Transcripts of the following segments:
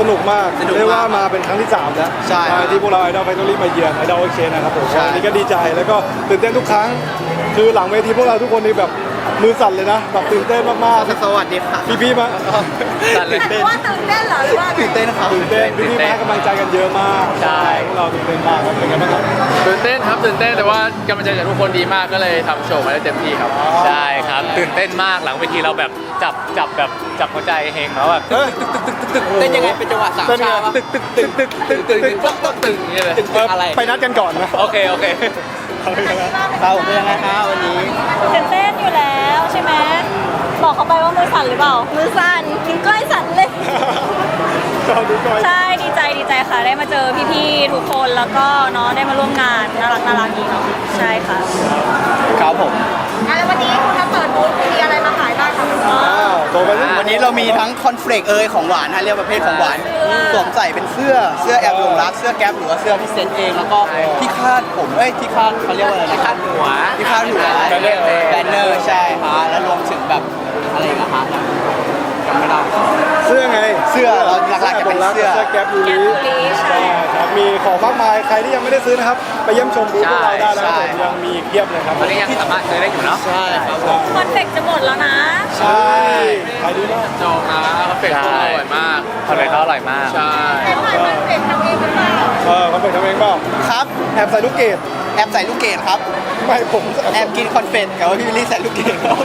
สนุกมากสนุกมากเรียกว่ามาเป็นครั้งที่สามแล้วใช่ครับที่พวกเราไอดอลไฟนอลี่มาเยือนไอดอลเชนนะครับผมใช่ วันนี้ก็ดีใจแล้วก็ตื่นเต้นทุกครั้ง คือหลังเวทีพวกเราทุกคนนี่แบบ มือสั่นเลยนะแบบตื่นเต้นมากสวัสดีค่ะๆพี่ๆมาสั่นเลยแต่ว่าตื่นเต้นเหรอหรือว่าไงตื่นเต้นครับตื่นเต้นพี่ๆมาให้กำลังใจกันเยอะมากใช่ พวกเราตื่นเต้นมากครับเป็นไงบ้างครับตื่นเต้นครับตื่นเต้นแต่ว่ากำลังใจจากทุกคนดีมากก็เลยทำโชว์มาได้เต็มที่ครับใช่ครับ ตื่นเต้นมากหลังเวทีเราแบบจับจับแบบจับหัวใจเฮงแล้วแบบเอ้ยเต้นยังไงเป็นจังหวะสามเต้นไงชาปะตึกตึกตึกตึกตึกตึกตึกตึ้งตึ้งตึ้งอย่างเงี้ยเลยเอออะไรไปนัดกันก่อนนะโอเคโอเคเอาเลยนะ เราเป็นยังไงคะวันนี้ตื่นเต้นอยู่แล้วใช่ไหมบอกเขาไปว่ามือสั่นหรือเปล่า มือสั่นนิ้วก้อยสั่นเลย ชอบดูก่อนใช่ดีใจดีใจค่ะ ได้มาเจอพี่ๆทุกคนแล้วก็เนาะได้มาร่วมงานน่ารักน่ารักดีเนาะใช่ค่ะ ครับผม แล้ววันนี้คุณจะเปิดบูธมีอะไร อ้าวโตไปนิดวันนี้เรามีทั้งคอนเฟลกเอยของหวานฮะเรียกประเภทของหวานสวมใส่เป็นเสื้อเสื้อแอบหลงรักเสื้อแก๊ปหรือว่าเสื้อที่เซ็ตเองแล้วก็ที่คาดผมเอ้ยที่คาดเขาเรียกว่าอะไรนะคาดหัวที่คาดหัวแบนเนอร์แบนเนอร์ใช่ฮะแล้วรวมถึงแบบอะไรอีกอะฮะจำไม่ได้ เสื้อไงเสื้อเราหลักๆจะเป็นเสื้อ เสื้อแก๊ปยูแก๊ปริยูริใช่ครับมีของมากมายใครที่ยังไม่ได้ซื้อนะครับ ไปเยี่ยมชมบูธพวกเราได้นะคใช่รับผมยังมีอีกเพียบเลยครับ ตอนนี้ยังสามารถซื้อได้อยู่เนาะ ใช่ครับผม คอนเฟกจะหมดแล้วนะ ใช่ขายดีมากจองนะเขาเป็ดเขาอร่อยมาก คอนเฟกเขาอร่อยมาก ใช่แต่ว่าคอนเฟกทำเองหรือเปล่าเออเขาเป็นทำเองเปล่าครับแอบใส่ลูกเกดแอบใส่ลูกเกดครับ ไม่ผมแอบกินคอนเฟตกับว่าพี่วิลลี่ใส่ลูกเกดครับ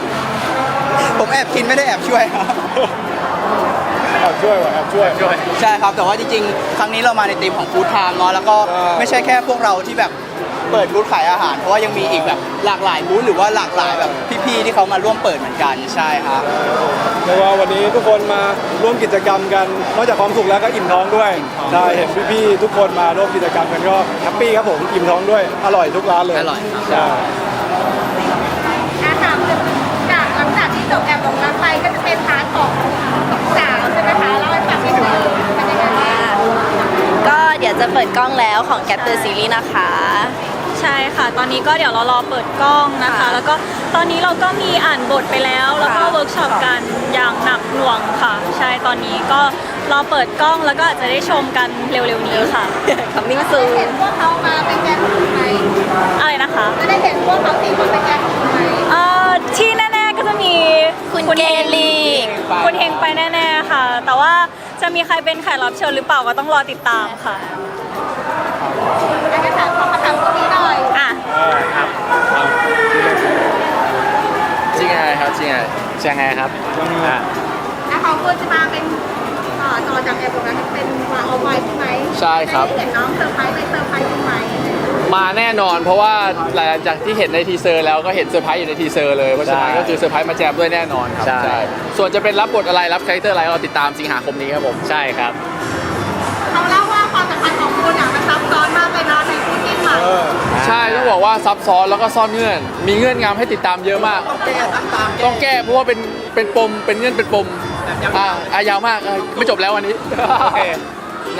ผมแอบกินไม่ได้แอบช่วยครับ แอบช่วยว่ะแอบช่วยช่วยใช่ครับ แต่ว่าจริงๆ ครั้งนี้เรามาในทีมของฟู้ดไทม์เนาะแล้วก็ใช่ ไม่ใช่แค่พวกเราที่แบบ เปิดบูธขายอาหาร เพราะว่ายังมีอีกแบบหลากหลายบูธหรือว่าหลากหลายแบบพี่ๆที่เขามาร่วมเปิดเหมือนกันใช่ครับเรียกว่าวันนี้ทุกคนมาร่วมกิจกรรมกันนอกจากความสุขแล้วก็อิ่มท้องด้วยใช่เห็นพี่ๆทุกคนมาร่วมกิจกรรมกันก็แฮปปี้ครับผมอิ่มท้องด้วยอร่อยทุกร้านเลยอร่อยครับใช่อาถามถึงจากหลังจากที่จบแอบหลงรักไปก็จะเป็นพาร์ทของสาวใช่ไหมคะเล่าให้ฟังนิดนึงเป็นยังไงบ้างก็เดี๋ยวจะเปิดกล้องแล้วของ c a p t u r Series นะคะ ใช่ค่ะ ตอนนี้ก็เดี๋ยวเรารอเปิดกล้องนะคะ ค่ะแล้วก็ตอนนี้เราก็มีอ่านบทไปแล้ว แล้วก็ค่ะเวิร์กช็อปกันอย่างหนักหน่วงค่ะ ใช่ตอนนี้ก็รอเปิดกล้องแล้วก็อาจจะได้ชมกันเร็วๆนี้ค่ะ Coming soon เห็นพวกเขามาเป็นแกนไหมอะไรนะคะจะได้เห็นพวกเขาสี่คนเป็นแกนไหมเอ่อที่แน่ๆก็จะมีคุณเกลีกคุณเฮงไปแน่ๆค่ะ แต่ว่าจะมีใครเป็นแขกรับเชิญหรือเปล่าก็ต้องรอติดตามค่ะอยากจะถามคำถามตรง นี้หน่อยอะจริงไงครับจริงไงใช่ไงครับอะแล้วเขาควรจะมาเป็นเอ่อต่อจากแอร์ตรงนั้นเป็นวางเอาไว้ใช่ไหมใช่ครับ ได้เห็นน้องเซอร์ไพรส์ไปเซอร์ไพรส์ใช่ไหมมาแน่นอนเพราะว่าหลังจากที่เห็นในทีเซอร์แล้วก็เห็นเซอร์ไพรส์อยู่ในทีเซอร์เลยเพราะฉะนั้นก็คือเซอร์ไพรส์มาแจมด้วยแน่นอนครับใช่ ส่วนจะเป็นรับบทอะไรรับคาแรคเตอร์อะไรก็ติดตามสิงหาคมนี้ครับผม ใช่ครับ เขาเล่า บอกว่าซับซ้อนแล้วก็ซ่อนเงื่อน มีเงื่อนงำให้ติดตามเยอะมาก ต้องแก้เพราะว่าเป็นเป็นปมเป็นเงื่อนเป็นปมอ่าอะยาวมากอะไม่จบแล้ววันนี้ โอเค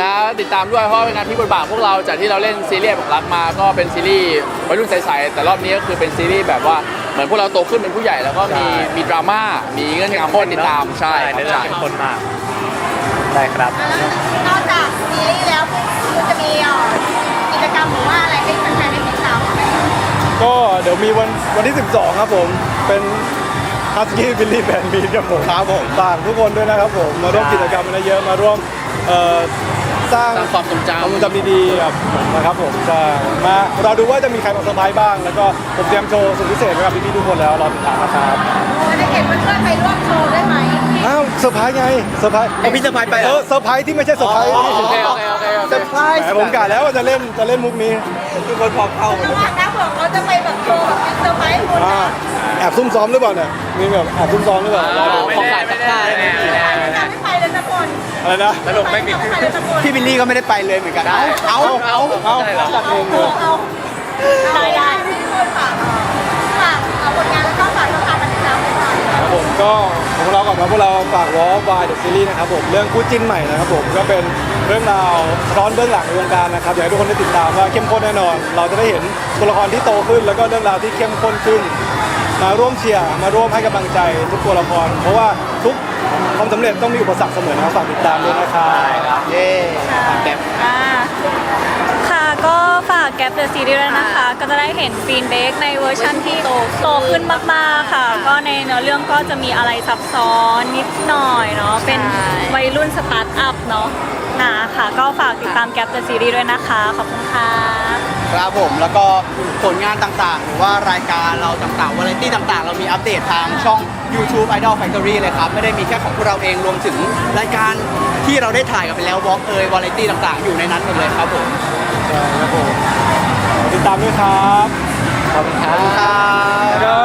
นะติดตามด้วยเพราะว่าเป็นงานที่บทบาทพวกเราจากที่เราเล่นซีรีส์แบบรักมาก็เป็นซีรีส์วัยรุ่นใสๆแต่รอบนี้ก็คือเป็นซีรีส์แบบว่าเหมือนพวกเราโตขึ้นเป็นผู้ใหญ่แล้วก็มีใช่ มีดราม่ามีเงื่อนงำให้ติดตามใช่คในรับเรื่องใช่เข้มข้นมากได้ครับ แล้วนอกจากซีรีส์แล้วคุณจะมีเอ่อกิจกรรมหรือว่าอะไรให้แฟ ก็เดี๋ยวมีวันวันที่ 12 ครับผม เป็นฮัสกี้บิลลี่แบนด์มีครับผมครับผมฝากทุกคนด้วยนะครับผม มาร่วมกิจกรรมกันเยอะๆมาร่วมเอ่อสร้างสร้างความทรงจำ ความทรงจำดีๆกับผมนะครับผมใช่มาเราดูว่าจะมีใครมาเซอร์ไพรส์บ้าง แล้วก็ผมเตรียมโชว์สุดพิเศษไว้กับพี่ๆทุกคนแล้วรอติดตามนะครับ จะได้เห็นเพื่อนๆไปร่วมโชว์ได้ไหมอ้าวเซอร์ไพรส์ไงเซอร์ไพรส์เอาพี่เซอร์ไพรส์ไปเหรเอออเซอร์ไพรส์ที่ไม่ใช่เซอร์ไพรส์อ๋อโอเคโอเคโอเคโอเซอเคร์ไพรส์แต่ผมกะแล้วว่าจะเล่นจะเล่นมุกนี้ ทุกคนพร้อมเข้าหมดระหว่างน้าบอกเรา จะไปแบบโชว์แบบเป็นเซอร์ไพรส์คุณอ่านะแอบซุ่มซ้อมหรือเปล่าเนี่ยมีแบบแอบซุ่มซ้อมหรือเปล่ารอดูของขายสักผ้าไม่แน่ไม่แน่ไม่แน่ไม่ไปเลยสักคนอะไรนะสรุปไม่มี ไม่ไปเลยสักคนพี่บิลลี่ก็ไม่ได้ไปเลยเหมือนกัน เอาเอาเอาเอาจัดเองเลย เอา ก็ของเราก่อนนะพวกเราฝากวอล์กวายเดอะซีรีส์นะครับผมเรื่องคู่จิ้นใหม่นะครับผมก็เป็นเรื่องราวร้อนเบื้องหลังในวงการนะครับอยากให้ทุกคนได้ติดตามว่าเข้มข้นแน่นอน เราจะได้เห็นตัวละครที่โตขึ้น แล้วก็เรื่องราวที่เข้มข้นขึ้น มาร่วมเชียร์มาร่วมให้กำลังใจทุกตัวละคร เพราะว่าทุกความสำเร็จต้องมีอุปสรรคเสมอนะครับฝากติดตามด้วยนะครับ ฝากแก p เดอะซีรีส์ด้วยนะคะ ก็จะได้เห็นฟีนเบกในเวอร์ชั่นที่โตขึ้นมากๆค่ะ ก็ในเนื้อเรื่องก็จะมีอะไรซับซ้อนนิดหน่อยเนาะ เป็นวัยรุ่นสตาร์ทอัพเนาะนะค่ะ ก็ฝากติดตามแก p เดอะซีรีส์ด้วยนะคะ ขอบคุณค่ะ ครับผมแล้วก็ผลงานต่างๆ หรือว่ารายการเราต่างๆวาไรตี้ต่างๆ เรามีอัปเดตทางช่อง YouTube Idol Factory เลยครับ ไม่ได้มีแค่ของพวกเราเองรวมถึงรายการที่เราได้ถ่ายกันไปแล้ววอล์กเอยวาไรตี้ต่างๆ อยู่ในนั้นหมดเลยครับผมใช่ครับผม ติดตามด้วยครับ ขอบคุณครับ